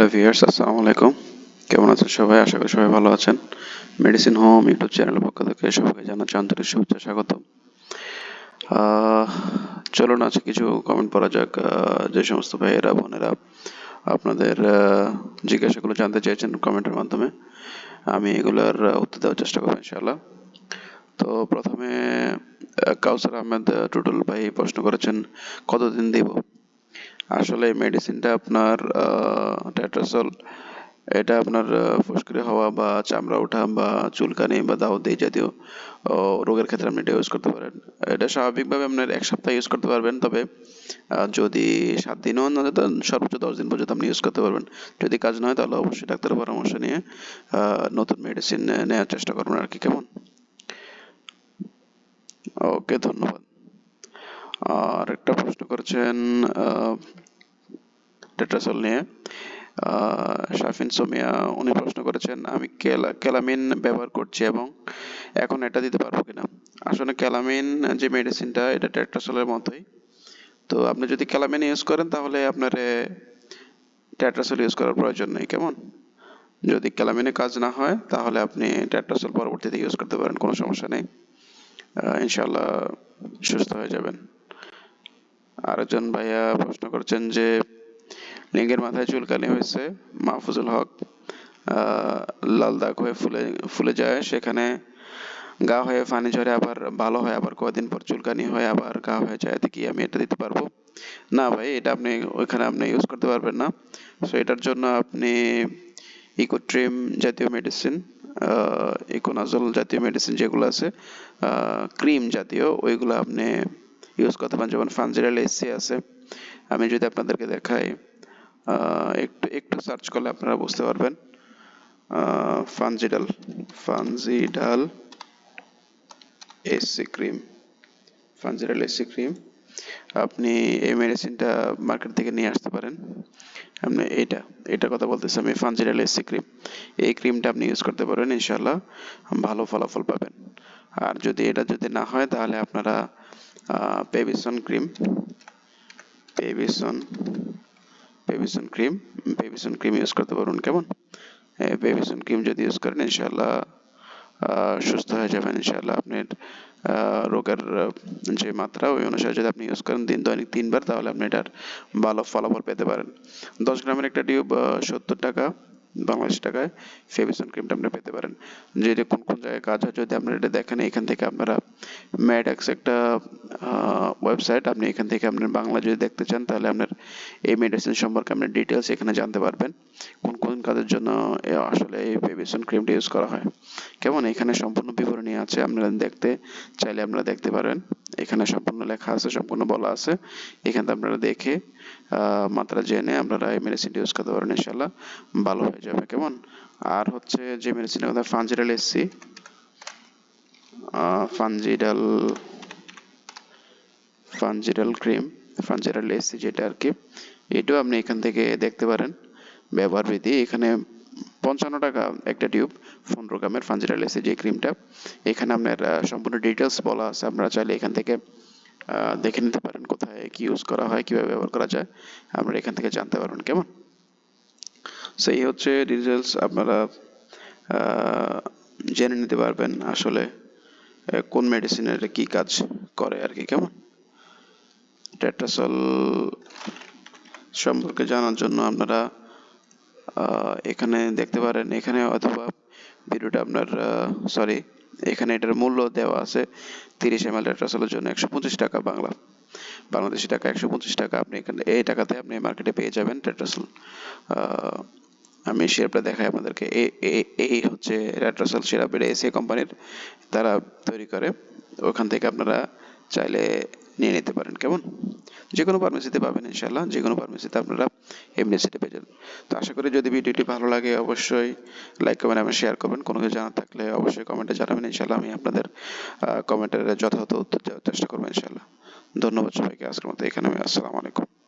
Hello viewers আসসালামু আলাইকুম কেমন আছেন সবাই? আশা করি সবাই ভালো আছেন। মেডিসিন হোম ইউটিউব চ্যানেলের পক্ষ থেকে সবাইকে জানাচ্ছি আন্তরিক শুভেচ্ছা স্বাগত চলুন আজকে কিছু কমেন্ট পড়া যাক। যে সমস্ত ভাইয়েরা বোনেরা আপনাদের জিজ্ঞাসাগুলো জানতে চেয়েছেন কমেন্টের মাধ্যমে আমি এগুলোর উত্তর দেওয়ার চেষ্টা করব ইনশাআল্লাহ। তো প্রথমে কাউসার আহমেদ আহ, টুটুল ভাই প্রশ্ন করেছেন কতদিন দিব? আসলে মেডিসিনটা আপনার ট্যাট্রাসল এটা আপনার ফুসকুড়ি হওয়া বা চামড়া ওঠা বা চুলকানি বা দাউদ এই জাতীয় রোগের ক্ষেত্রে আপনি এটা ইউজ করতে পারেন। এটা স্বাভাবিকভাবে আপনার এক সপ্তাহ ইউজ করতে পারবেন, তবে যদি সাত দিনও না তাহলে সর্বোচ্চ দশ দিন পর্যন্ত আপনি ইউজ করতে পারবেন। যদি কাজ না হয় তাহলে অবশ্যই ডাক্তারের পরামর্শ নিয়ে নতুন মেডিসিন নেওয়ার চেষ্টা করবেন আর কি, কেমন? ওকে, ধন্যবাদ। আর একটা প্রশ্ন করেছেন টেট্রাসল নিয়ে। শাফিন সোমিয়া, উনি প্রশ্ন করেছেন, আমি ক্যালামিন ব্যবহার করছি এবং এখন এটা দিতে পারব কিনা? আসলে ক্যালামিন যে মেডিসিনটা এটা টেট্রাসলের মতোই। তো আপনি যদি ক্যালামিন ইউজ করেন, তাহলে আপনার টেট্রাসল ইউজ করার প্রয়োজন নেই, কেমন? যদি ক্যালামিনে কাজ না হয়, তাহলে আপনি টেট্রাসল পরবর্তীতে ইউজ করতে পারেন, কোনো সমস্যা নেই। ইনশাল্লাহ সুস্থ হয়ে যাবেন। আরেকজন ভাইয়া প্রশ্ন করছেন যে লিঙ্গের মাথায় চুলকানি হয়েছে, মাহফুজুল হক লাল দাগ হয়ে ফুলে ফুলে যায়। সেখানে গা হয়ে পানি ঝরে আবার ভালো হয়, আবার কয়েকদিন পর চুলকানি হয় আবার গা হয়ে যায়। এতে কি আমি এটা দিতে পারব। না ভাই, এটা আপনি ওইখানে আপনি ইউজ করতে পারবেন না। সো এটার জন্য আপনি ইকোট্রিম জাতীয় মেডিসিন ইকোনাজল জাতীয় মেডিসিন যেগুলো আছে ক্রিম জাতীয়, ওইগুলো আপনি ইউজ করতে পারেন। যেমন ফানজিরাল এসি আছে। আমি যদি আপনাদেরকে দেখাই একটু একটু সার্চ করলে আপনারা বুঝতে পারবেন। Fungidal Fungidal AC cream Fungidal AC cream আপনি এই মেডিসিনটা মার্কেট থেকে নিয়ে আসতে পারেন। আপনি এটা এটা কথা বলতেছি আমি ফানজিডাল এসি ক্রিম এই ক্রিমটা আপনি ইউজ করতে পারবেন ইনশাল্লাহ ভালো ফলাফল পাবেন। আর যদি এটা যদি না হয়, তাহলে আপনারা Pevisone cream Pevisone Pevisone cream Pevisone cream use করতে পারুন, কেমন? বেবিসন ক্রিম যদি ইউজ করেন ইনশাল্লাহ সুস্থ হয়ে যাবেন ইনশাল্লাহ আপনার রোগের যে মাত্রা, ওই অনুসারে যদি আপনি ইউজ করেন দিন দৈনিক তিনবার, তাহলে আপনি এটার ভালো ফলাফল পেতে পারেন। দশ গ্রামের একটা টিউব সত্তর টাকা বাংলাদেশ টাকায় ফেভিসন ক্রিমটা আপনি পেতে পারেন। যদি কোন কোন জায়গায় কাজ হয় যদি আপনারা এটা দেখেন, এখান থেকে আপনারা ম্যাডাক্স একটা ওয়েবসাইট আপনি এখান থেকে আপনার বাংলা যদি দেখতে চান, তাহলে আপনার এই মেডিসিন সম্পর্কে আপনার ডিটেলস এখানে জানতে পারবেন, কোন কোন কাজের জন্য আসলে এই ফেভিসন ক্রিমটা ইউজ করা হয়। কেমন? এখানে সম্পূর্ণ বিবরণী আছে, আপনারা দেখতে চাইলে আপনারা দেখতে পারেন। এখানে সম্পূর্ণ লেখা আছে, সম্পূর্ণ বলা আছে। এখান আপনারা দেখে মাত্রা জেনে আপনারা এই মেডিসিনটা ইউজ করতে পারেন ইনশাল্লাহ ভালো হয়ে যাবে, কেমন? আর হচ্ছে যে মেডিসিনের কথা ফানজিডাল এসছি ফানজিডাল ফানজিডাল ক্রিম ফানজিডাল এসি যেটা আর কি, এটাও আপনি এখান থেকে দেখতে পারেন। ব্যবহার বিধি এখানে পঞ্চান্ন টাকা একটা টিউব, পনেরো গ্রামের ফানজিডাল এসি যে ক্রিমটা এখানে আপনার সম্পূর্ণ ডিটেলস বলা আছে, আপনারা চাইলে এখান থেকে দেখে নিতে পারেন কোথায় কি ইউজ করা হয়, কীভাবে ব্যবহার করা যায়। আপনারা এখান থেকে জানতে পারবেন, কেমন? সেই হচ্ছে ডিটেলস আপনারা জেনে নিতে পারবেন আসলে কোন মেডিসিনের কি কাজ করে আর কি, কেমন? টেট্রাসল সম্পর্কে জানার জন্য আপনারা এখানে দেখতে পারেন, এখানে অথবা ভিডিওটা আপনার সরি এখানে এটার মূল্য দেওয়া আছে তিরিশ এম এল টেট্রাসলের জন্য একশো পঁচিশ টাকা বাংলা, বাংলাদেশি টাকা একশো পঁচিশ টাকা আপনি এখানে, এই টাকাতে আপনি মার্কেটে পেয়ে যাবেন টেট্রাসল আমি সিরাপটা দেখাই আপনাদেরকে এই হচ্ছে রেট্রাসল সিরাপ এটা এসিআই কোম্পানির তারা তৈরি করে, ওখান থেকে আপনারা চাইলে নিয়ে নিতে পারেন। কেমন? যে কোনো ফার্মেসিতে পাবেন ইনশাল্লাহ যে কোনো ফার্মেসিতে আপনারা এমনি সেটে পেয়ে যাবেন। তো আশা করি যদি ভিডিওটি ভালো লাগে অবশ্যই লাইক কমেন্ট এবং শেয়ার করবেন। কোনো কিছু জানার থাকলে অবশ্যই কমেন্টে জানাবেন ইনশাল্লাহ আমি আপনাদের কমেন্টের যথাযথ উত্তর দেওয়ার চেষ্টা করব ইনশাল্লাহ ধন্যবাদ সবাইকে। আজকের মতো এখানে আমি আসসালামু আলাইকুম।